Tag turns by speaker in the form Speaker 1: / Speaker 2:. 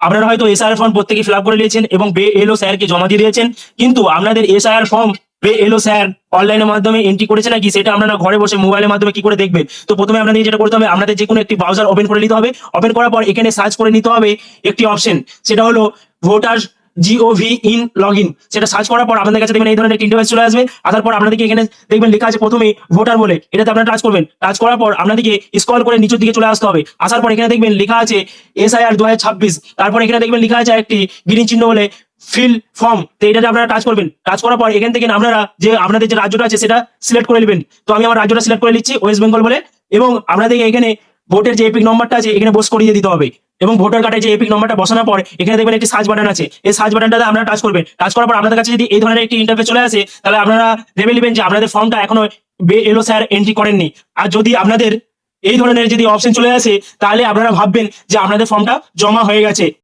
Speaker 1: আপনারা হয়তো SIR form প্রত্যেকে ফিল করে নিয়েছেন এবং বে এলো স্যারকে জমা দিয়ে দিয়েছেন। কিন্তু আপনাদের এসআইআর ফর্ম বে এলো স্যার অনলাইনের মাধ্যমে এন্ট্রি করেছে নাকি, সেটা আপনারা ঘরে বসে মোবাইলের মাধ্যমে কি করে দেখবেন? তো প্রথমে আপনাদের যেটা করতে হবে, আপনাদের যে কোনো একটি ব্রাউজার ওপেন করে নিতে হবে। ওপেন করার পর এখানে সার্চ করে নিতে হবে একটি অপশন সেটা হলো voter gov in log in সেটা সার্চ করার পর আপনাদের কাছে দেখবেন এই ধরনের একটি চলে আসবে। আসার পর আপনাদেরকে এখানে দেখবেন লেখা আছে প্রথমে ভোটার বলে। এটাতে আপনারা টাচ করবেন। টাচ করার পর আপনাদেরকে স্ক্রল করে নিচের দিকে চলে আসতে হবে। আসার পর এখানে দেখবেন লেখা আছে এসআইআর দু হাজার ছাব্বিশ। তারপর এখানে দেখবেন লেখা আছে একটি গ্রিন চিহ্ন বলে ফিল ফর্ম তো এটাতে আপনারা টাচ করবেন। টাচ করার পর এখান থেকে আপনারা যে আপনাদের যে রাজ্যটা আছে সেটা সিলেক্ট করে নেবেন। তো আমি আমার রাজ্যটা সিলেক্ট করে নিচ্ছি ওয়েস্ট বেঙ্গল বলে। এবং আপনাদেরকে এখানে ভোটের যে এপিক নম্বরটা আছে, এখানে বস করিয়ে দিতে হবে। এবং ভোটার কার্ডে যে এপিক নম্বরটা বসানোর পর, এখানে দেখবেন একটি সার্চ বাটন আছে। এই সার্চ বাটনটাতে আপনারা টাচ করবেন। টাচ করার পর আপনাদের কাছে যদি এই ধরনের একটি ইন্টারফেস চলে আসে, তাহলে আপনারা ভেবে নেবেন যে আপনাদের ফর্মটা এখনও এলো স্যার এন্ট্রি করেননি। আর যদি আপনাদের এই ধরনের যদি অপশন চলে আসে, তাহলে আপনারা ভাববেন যে আপনাদের ফর্মটা জমা হয়ে গেছে।